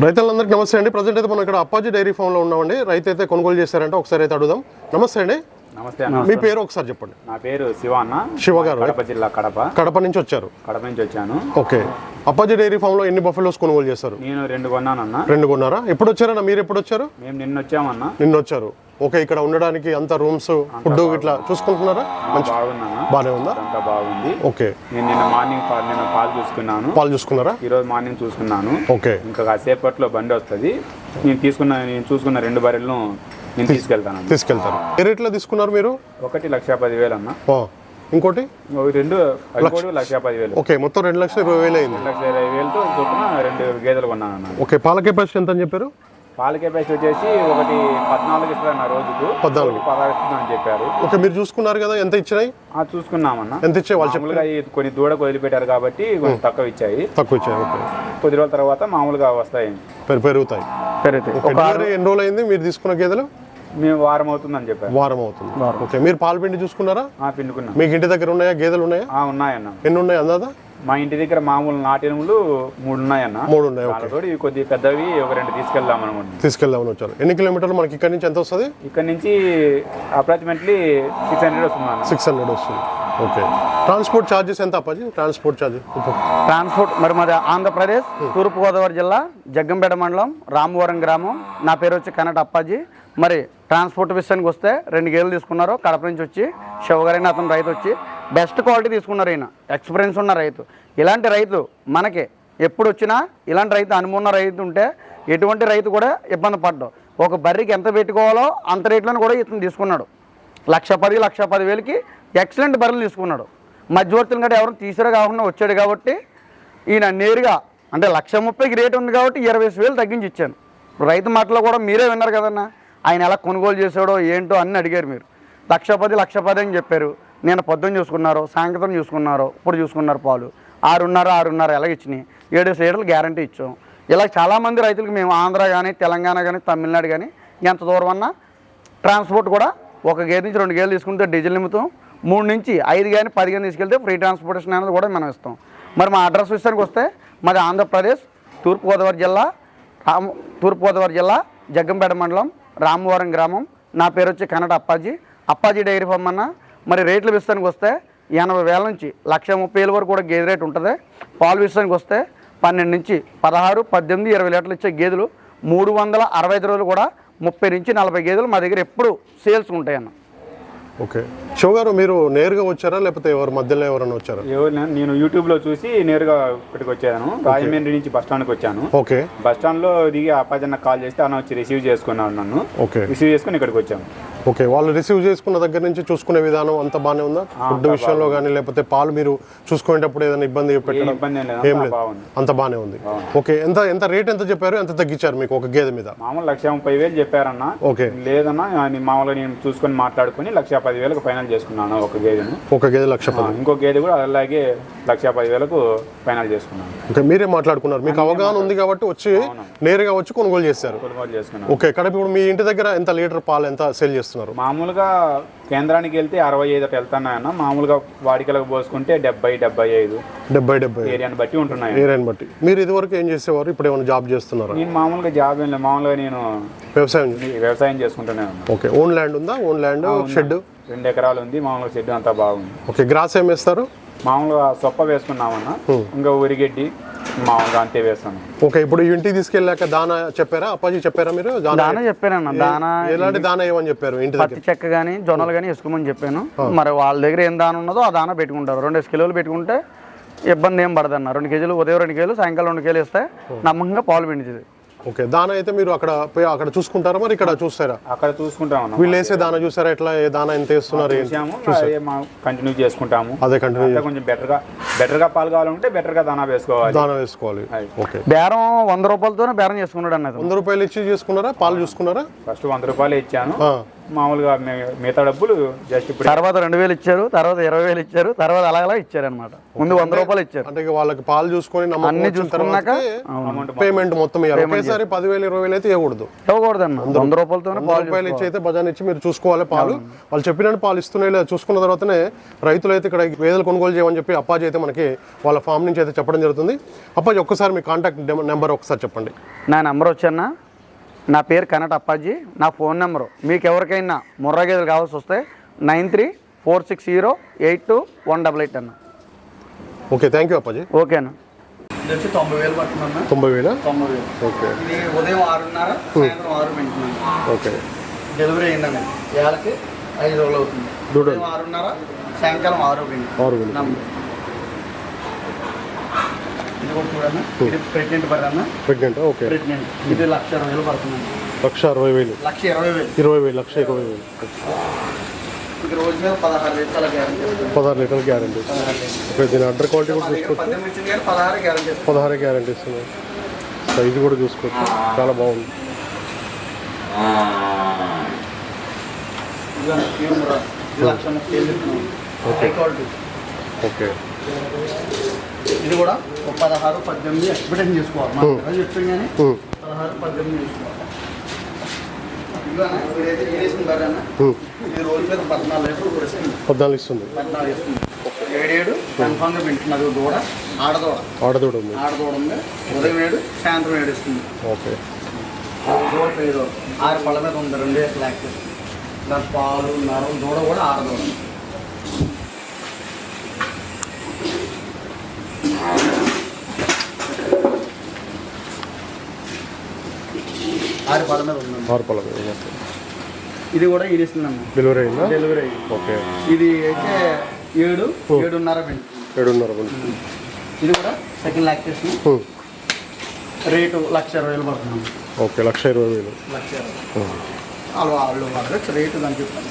రైతులందరికీ నమస్తే అండి. ప్రజెంట్ అయితే మనం ఇక్కడ అప్పాజీ డైరీ ఫామ్లో ఉన్నామండి. రైతు అయితే కొనుగోలు చేశారంటే. ఒకసారి అయితే అడుగుదాం. నమస్తే అండి. నమస్తే అన్న. మీ పేరు ఒకసారి చెప్పండి. నా పేరు శివ అన్న. శివ గారు కడప జిల్లా కడప. కడప నుంచి వచ్చారు. కడప నుంచి వచ్చాను. ఓకే. అప్పాజీ డైరీ ఫామ్లో ఎన్ని బఫెలోస్ కొనుగోలు చేశారు? నేను రెండు కొన్నానన్న. రెండు కొన్నారా? ఎప్పుడు వచ్చారన్నా? మీరు ఎప్పుడు వచ్చారు? మేము నిన్న వచ్చామన్న. నిన్న వచ్చారు. ఓకే ఇక్కడ ఉండడానికి అంత రూమ్స్ ఫుడ్ ఇట్లా చూసుకుంటున్నారా? బాగానే ఉందా? అంతా బాగుంది. ఓకే. నేను నిన్న మార్నింగ్ పా- నిన్న పాలు చూసుకున్నాను. పాలు చూసుకున్నారా? ఈ రోజు మార్నింగ్ చూసుకున్నాను. ఓకే. ఇంకా కాసేపట్లో బండి వస్తుంది. నేను తీసుకున్న నేను చూసుకున్న రెండు బర్రెలను నేను తీసుకెళ్తాను తీసుకెళ్తారు. ఏ రేట్లో తీసుకున్నారు మీరు? ఒకటి లక్ష పదివేలు అన్న. ఓ, ఇంకోటి? రెండు లక్ష పదివేలు. ఓకే మొత్తం రెండు లక్షల ఇరవై వేలు అయింది. లక్ష ఇరవై వేలతో రెండు గేదెలు కొన్నాను అన్న ఓకే పాల కెపాసిటీ ఎంత అని చెప్పారు? పాల కెపాసిటీ వచ్చేసి ఒకటి పద్నాలుగు ఇస్తారు నా రోజుకు. పద్నాలుగు. పదహారు అని చెప్పారు. ఓకే మీరు చూసుకున్నారు కదా ఎంత ఇచ్చినాయి? ఆ చూసుకున్నామన్న. ఎంత ఇచ్చే వాళ్ళు మామూలుగా కొన్ని దూడకు వదిలిపెట్టారు కాబట్టి కొంచెం తక్కువ ఇచ్చాయి. తక్కువ ఇచ్చాయి ఓకే. కొద్ది రోజుల తర్వాత మామూలుగా వస్తాయి. పెరు- పెరుగుతాయి. పెరుగుతాయి. ఎన్ని రోజులు అయింది మీరు తీసుకున్న గేదెలు? మేము వారం అవుతుందని చెప్పారు వారం. అవుతుంది ఓకే మీరు పాలు పిండి చూసుకున్నారా? ఆ పిండుకున్నాం. మీకు ఇంటి దగ్గర ఉన్నాయా? గేదెలు ఉన్నాయా? ఆ ఉన్నాయన్న. ఎన్ని ఉన్నాయి అందాదా? మా ఇంటి దగ్గర మామూలు నాటినములు మూడు ఉన్నాయన్న మూడు ఉన్నాయి ఓకే. దానితోటి ఇవి కొద్ది పెద్దవి ఒక రెండు తీసుకెళ్దాం అనుకుంటున్నాం. తీసుకెళ్దామని వచ్చారు. ఎన్ని కిలోమీటర్లు మనకి ఇక్కడ నుంచి ఎంత వస్తుంది? ఇక్కడ నుంచి అప్రాక్సిమేట్లీ సిక్స్ హండ్రెడ్ వస్తుంది అన్న సిక్స్ హండ్రెడ్ వస్తుంది. ఓకే. ట్రాన్స్పోర్ట్ ఛార్జెస్ ఎంత అప్పాజీ? ట్రాన్స్పోర్ట్ ఛార్జెస్ ట్రాన్స్పోర్ట్ మరి మాది ఆంధ్రప్రదేశ్ తూర్పుగోదావరి జిల్లా జగ్గంపేట మండలం రామవరం గ్రామం. నా పేరు వచ్చి కనట అప్పాజీ. మరి ట్రాన్స్పోర్ట్ విషయానికి వస్తే రెండు గేదెలు తీసుకున్నారు. కడప నుంచి వచ్చి శివగారైన అతను రైతు వచ్చి బెస్ట్ క్వాలిటీ తీసుకున్నారు ఈయన. ఎక్స్పీరియన్స్ ఉన్న రైతు. ఇలాంటి రైతు మనకి ఎప్పుడు వచ్చినా ఇలాంటి రైతు అనుభవం రైతు ఉంటే ఎటువంటి రైతు కూడా ఇబ్బంది పడ్డాడు. ఒక బర్రెకి ఎంత పెట్టుకోవాలో అంత రేట్లను కూడా ఇతను తీసుకున్నాడు. లక్ష పది లక్ష పది వేలకి ఎక్సలెంట్ బర్రెలు తీసుకున్నాడు. మధ్యవర్తులు కంటే ఎవరు తీసుకురా కాకుండా వచ్చాడు కాబట్టి ఈయన నేరుగా అంటే లక్ష ముప్పైకి రేట్ ఉంది కాబట్టి ఇరవై వేలు తగ్గించి ఇచ్చాను. రైతు మాటలో కూడా మీరే విన్నారు కదన్నా ఆయన ఎలా కొనుగోలు చేశాడో ఏంటో అన్నీ అడిగారు మీరు. లక్ష పది లక్ష పది అని చెప్పారు. నేను పొద్దున్న చూసుకున్నారు సాయంత్రం చూసుకున్నారు ఇప్పుడు చూసుకున్నారు పాలు. ఆరున్నర ఆరున్నర ఎలా ఇచ్చినాయి ఏడు సీడలు గ్యారంటీ ఇచ్చాం. ఇలా చాలామంది రైతులకు మేము ఆంధ్ర కానీ తెలంగాణ కానీ తమిళనాడు కానీ ఎంత దూరం అన్నా ట్రాన్స్పోర్ట్ కూడా ఒక గేర్ నుంచి రెండు గేర్లు తీసుకుంటే డీజిల్ నిమిత్తం మూడు నుంచి ఐదు కానీ పది కానీ తీసుకెళ్తే ఫ్రీ ట్రాన్స్పోర్టేషన్ అనేది కూడా మనం ఇస్తాం. మరి మా అడ్రస్ విషయానికి వస్తే మాది ఆంధ్రప్రదేశ్ తూర్పుగోదావరి జిల్లా రామ తూర్పుగోదావరి జిల్లా జగ్గంపేట మండలం రామవరం గ్రామం. నా పేరు వచ్చి కన్నడ అప్పాజీ. అప్పాజీ డైరీ ఫామ్ అన్న. మరి రేట్ల విషయానికి వస్తే ఎనభై వేల నుంచి లక్ష ముప్పై వేల వరకు కూడా గేదె రేట్ ఉంటుంది. పాలు విషయానికి వస్తే పన్నెండు నుంచి పదహారు పద్దెనిమిది ఇరవై లీటర్లు ఇచ్చే గేదెలు మూడు వందల అరవై ఐదు రోజులు కూడా ముప్పై నుంచి నలభై గేదెలు మా దగ్గర ఎప్పుడు సేల్స్ ఉంటాయన్న. ఓకే. శివ గారు మీరు నేరుగా వచ్చారా? లేకపోతే ఎవరు మధ్యలో ఎవరైనా వచ్చారా? ఎవరు నేను- నేను యూట్యూబ్లో చూసి నేరుగా ఇక్కడికి వచ్చాను. రాజమండ్రి నుంచి బస్ స్టాండ్కి వచ్చాను. ఓకే. బస్ స్టాండ్లో దిగి అప్పాజన్న కాల్ చేస్తే అన్న వచ్చి రిసీవ్ చేసుకున్నాను నన్ను. ఓకే. రిసీవ్ చేసుకుని ఇక్కడికి వచ్చాము. ఓకే వాళ్ళు రిసీవ్ చేసుకున్న దగ్గర నుంచి చూసుకునే విధానం అంత బాగానే ఉందా? ఫుడ్ విషయంలో కానీ లేకపోతే పాలు మీరు చూసుకునేటప్పుడు ఏదైనా ఇబ్బంది పెట్టడం? ఏం లేదు అంతా బాగానే ఉంది. ఓకే ఎంత ఎంత రేట్ ఎంత చెప్పారు? ఎంత తగ్గించారు మీకు ఒక గేదె మీద? మామూలు లక్ష ముప్పై వేలు చెప్పారన్న. ఓకే. లేదన్నా నేను మామూలుగా నేను చూసుకొని మాట్లాడుకొని లక్ష పది వేలకు ఫైనల్ చేసుకున్నాను ఒక గేదెను. ఒక గేదె లక్ష ఇంకో గేదె కూడా అలాగే లక్ష పది వేలకు ఫైనల్ చేసుకున్నాను. ఓకే మీరే మాట్లాడుకున్నారు. మీకు అవగాహన ఉంది కాబట్టి వచ్చి నేరుగా వచ్చి కొనుగోలు చేశారు. కొనుగోలు చేసుకున్నాను. ఓకే ఇక్కడ ఇప్పుడు మీ ఇంటి దగ్గర ఎంత లీటర్ పాలు ఎంత సేల్ చేస్తున్నారు. మామూలుగా కేంద్రానికి వెళ్తే అరవై ఐదు అట్లా వెళ్తున్నాయన్న. మామూలుగా వాడికలకు పోసుకుంటే డెబ్బై డెబ్బై ఐదు డెబ్బై డెబ్బై ఏరియాని బట్టి ఉంటున్నాయి ఏరియాని బట్టి. మీరు ఇదివరకు ఏం చేసేవారు? ఇప్పుడు ఏమైనా జాబ్ చేస్తున్నారా? నేను మామూలుగా జాబ్ ఏం లేదు. మామూలుగా నేను వ్యవసాయం వ్యవసాయం చేసుకుంటున్నాను ఓకే. ఓన్ ల్యాండ్ ఉందా? ఓన్ ల్యాండ్ షెడ్ రెండు ఎకరాలు ఉంది. మామూలుగా షెడ్ అంతా బాగుంది. ఓకే. గ్రాస్ ఏం వేస్తారు? మామూలుగా సొప్ప వేసుకున్నామన్న. ఇంకా ఉరిగడ్డి మామూలుగా అంతే వేస్తాను. ఓకే ఇప్పుడు ఇంటికి తీసుకెళ్ళాక దానా చెప్పారా? అప్పాజీ చెప్పారా మీరు? దానా దానా చెప్పానన్న దానా ఎలాంటి దానా ఏమని చెప్పారు ఇంటి దగ్గర? పత్తి చెక్క కానీ జొన్నలు కానీ వేసుకోమని చెప్పాను. మరి వాళ్ళ దగ్గర ఏం దాన ఉన్నదో ఆ దాన పెట్టుకుంటారు. రెండు కిలోలు పెట్టుకుంటే ఇబ్బంది ఏం పడదన్న. రెండు కేజీలు ఉదయం రెండు కేజీలు సాయంకాలం రెండు కేజీలు ఇస్తే నమ్మకంగా పాలు పిండిది ఓకే దానా అయితే మీరు అక్కడ పోయి అక్కడ చూసుకుంటారా? మరి ఇక్కడ చూస్తారా? అక్కడ చూసుకుంటాం వీళ్ళు వేసే దానా చూసారా? ఎట్లా ఏ దానా ఎంత వేస్తున్నారు? కంటిన్యూ చేసుకుంటాము. అదే కంటిన్యూ కొంచెం బెటర్గా బెటర్గా పాలు కావాలంటే బెటర్గా దానా వేసుకోవాలి. దానా వేసుకోవాలి. ఓకే. బేరం వంద రూపాయలతోనే బేరం చేసుకున్నాడు అన్నది వంద రూపాయలు ఇచ్చి చేసుకున్నారా? పాలు చూసుకున్నారా? ఫస్ట్ వంద రూపాయలు ఇచ్చాను. ఆ, మామూలుగా మిగతా డబ్బులు జస్ట్ ఇప్పుడు. తర్వాత రెండు వేలు ఇచ్చారు తర్వాత ఇరవై వేలు ఇచ్చారు తర్వాత అలా అలా ఇచ్చారు అనమాట ముందు వంద రూపాయలు ఇచ్చారు. అంటే వాళ్ళకి పాలు చూసుకొని అన్ని చూసుకున్నాక పేమెంట్ మొత్తం ఇవ్వాలి ఒకేసారి పదివేలు ఇరవై వేలు అయితే ఇవ్వకూడదు. ఇవ్వకూడదన్న. వంద రూపాయలతోనే వంద రూపాయలు ఇచ్చి అయితే బజార్ ఇచ్చి మీరు చూసుకోవాలి పాలు. వాళ్ళు చెప్పినట్టు పాలు ఇస్తున్నాయి లేదా చూసుకున్న తర్వాతనే రైతులు అయితే ఇక్కడ వేదలు కొనుగోలు చేయమని చెప్పి అప్పాజీ అయితే మనకి వాళ్ళ ఫామ్ నుంచి అయితే చెప్పడం జరుగుతుంది. అప్పాజీ ఒక్కసారి మీ కాంటాక్ట్ నెంబర్ ఒకసారి చెప్పండి. నా నెంబర్ వచ్చన్న నా పేరు కనట అప్పాజీ. నా ఫోన్ నెంబరు మీకు ఎవరికైనా ముర్రా గేదెలు కావాల్సి వస్తే nine three four six zero eight two one double eight అన్న. Okay thank you Appaji. ఓకేనా ఇది వచ్చి తొంభై వేలు పడుతుందన్న. తొంభై వేల? తొంభై వేలు. ఓకే. ఇది ఉదయం ఆరున్నర సాయంత్రం ఆరు ఓకే. డెలివరీ అయిందండి వేళకి ఐదు రోజులు అవుతుంది. దూడలు. ఉదయం ఆరున్నర సాయంకాలం ఆరు పెంచు ఆరు ఇది కూడా చూడన్న ఇది ప్రెగ్నెంట్ ఓకే ప్రెగ్నెంట్ ఇది లక్ష ఇరవై వేలు పడుతుందండి. లక్ష అరవై వేలు. లక్ష ఇరవై వేలు. ఇరవై వేలు లక్ష ఇరవై వేలు. ఇది రోజు మీద పదహారు లీటర్ల గ్యారంటీ పదహారు గ్యారంటీ. ఓకే దీని అడ్డర్ క్వాలిటీ కూడా చూసుకోవచ్చు. పదహారు గ్యారంటీ పదహారు గ్యారంటీ ఇస్తుంది. సైజు కూడా చూసుకోవచ్చు. చాలా బాగుంది. హై క్వాలిటీ ఓకే ఇది కూడా ఒక పదహారు పద్దెనిమిది ఎక్స్పెక్టేషన్ చేసుకోవాలి. మనం చెప్తాం కానీ పదహారు పద్దెనిమిది చేసుకోవాలి. పద్నాలుగు ఇస్తుంది. పద్నాలుగు ఇస్తుంది ఏడేడు కన్ఫామ్గా పెంచుతున్నది దూడ ఆడదూడ. ఆడదూడ ఉంది. ఆడదూడ ఉంది. ఉదయం ఏడు సాయంత్రం ఏడు ఇస్తుంది ఓకే. దూడ ఆరు పళ్ళ మీద ఉంది. రెండే బ్లాక్ దాని పాలు నరం దూడ కూడా ఆడదూడ. ఆరు పళ్ళ మీద ఉందండి. ఆరు పళ్ళ మీద. ఇది కూడా ఈడిస్తుందన్న డెలివరీ అయిందా? డెలివరీ అయ్యింది ఓకే. ఇది అయితే ఏడు ఏడున్నర పెంచు ఏడున్నర ఉంది ఇది కూడా సెకండ్ లాక్టేషన్ రేటు లక్ష ఇరవై వేలు పడుతున్నాం ఓకే లక్ష ఇరవై వేలు. లక్ష ఇరవై. వాళ్ళు వాళ్ళు రేటు దాని చెప్తాను